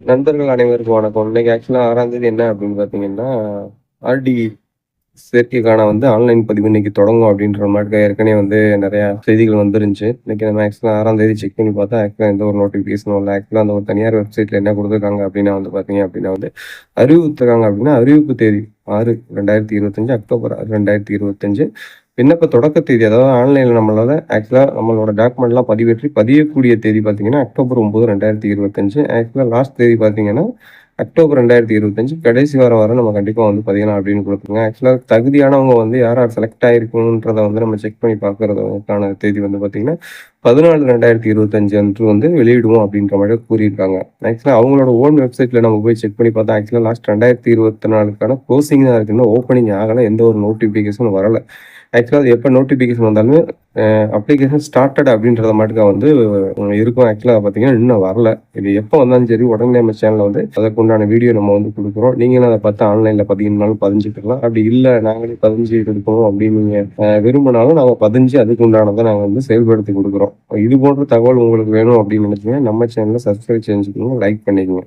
நண்பர்கள் அனைவருக்கும் வணக்கம். இன்னைக்கு ஆக்சுவலாக ஆறாம் தேதி என்ன அப்படின்னு பார்த்தீங்கன்னா ஆர்டி சேர்க்கைக்கான வந்து ஆன்லைன் பதிவு இன்னைக்கு தொடங்கும் அப்படின்ற மாதிரி ஏற்கனவே வந்து நிறைய செய்திகள் வந்துருந்துச்சு. இன்னைக்கு நம்ம ஆக்சுவலாக ஆறாம் தேதி செக் பண்ணி பார்த்தா ஆக்சுவலாக எந்த ஒரு நோட்டிஃபிகேஷனும் இல்லை. ஆக்சுவலாக அந்த ஒரு தனியார் வெப்சைட்ல என்ன கொடுத்துருக்காங்க அப்படின்னா வந்து பார்த்தீங்க அப்படின்னா வந்து அறிவித்திருக்காங்க அப்படின்னா அறிவிப்பு தேதி ஆறு ரெண்டாயிரத்தி இருபத்தஞ்சு அக்டோபர் ஆறு ரெண்டாயிரத்தி இருபத்தஞ்சு. விண்ணப்ப தொடக்க தேதி அதாவது ஆன்லைனில் நம்மளால் ஆக்சுவலாக நம்மளோட டாக்குமெண்ட்லாம் பதிவேற்றி பதியக்கூடிய தேதி பார்த்தீங்கன்னா அக்டோபர் ஒம்பது ரெண்டாயிரத்தி இருபத்தஞ்சு. ஆக்சுவலாக லாஸ்ட் தேதி பார்த்தீங்கன்னா அக்டோபர் ரெண்டாயிரத்தி இருபத்தஞ்சு. கடைசி வாரம் வர நம்ம கண்டிப்பாக வந்து பதியலாம் அப்படின்னு கொடுத்துருங்க ஆக்சுவலாக தகுதியானவங்க வந்து யார் யார் செலக்ட் ஆயிருக்கணுன்றதை வந்து நம்ம செக் பண்ணி பார்க்கறதுக்கான தேதி வந்து பார்த்தீங்கன்னா பதினாலு ரெண்டாயிரத்தி இருபத்தஞ்சு அன்று வந்து வெளியிடுவோம் அப்படின்ற மாதிரி கூறியிருக்காங்க. ஆக்சுவலாக அவங்களோட ஓன் வெப்சைட்டில் நம்ம போய் செக் பண்ணி பார்த்தா ஆக்சுவலாக லாஸ்ட் ரெண்டாயிரத்தி இருபத்தி நாலுக்கான க்ளோசிங் தான் இருக்குன்னா ஓப்பனிங் ஆகலை. எந்த ஒரு நோட்டிஃபிகேஷனும் வரல. ஆக்சுவலாக அது எப்போ நோட்டிஃபிகேஷன் வந்தாலுமே அப்ளிகேஷன் ஸ்டார்டட் அப்படின்றத மட்டும் வந்து இருக்கும். ஆக்சுவலாக பார்த்தீங்கன்னா இன்னும் வரல. இது எப்போ வந்தாலும் சரி உடனே நம்ம சேனலில் வந்து அதற்கு உண்டான வீடியோ நம்ம வந்து கொடுக்குறோம். நீங்களும் அதை பார்த்து ஆன்லைனில் பதினாலும் பதிஞ்சுக்கலாம். அப்படி இல்லை நாங்களே பதிஞ்சு கொடுக்கணும் அப்படின்னு நீங்கள் விரும்பினாலும் நாங்கள் பதிஞ்சு அதுக்கு உண்டானதை நாங்கள் வந்து செயல்படுத்தி கொடுக்குறோம். இது போன்ற தகவல் உங்களுக்கு வேணும் அப்படின்னு நினைச்சீங்கன்னா நம்ம சேனலை சப்ஸ்கிரைப் செஞ்சுக்கோங்க லைக் பண்ணிக்கோங்க.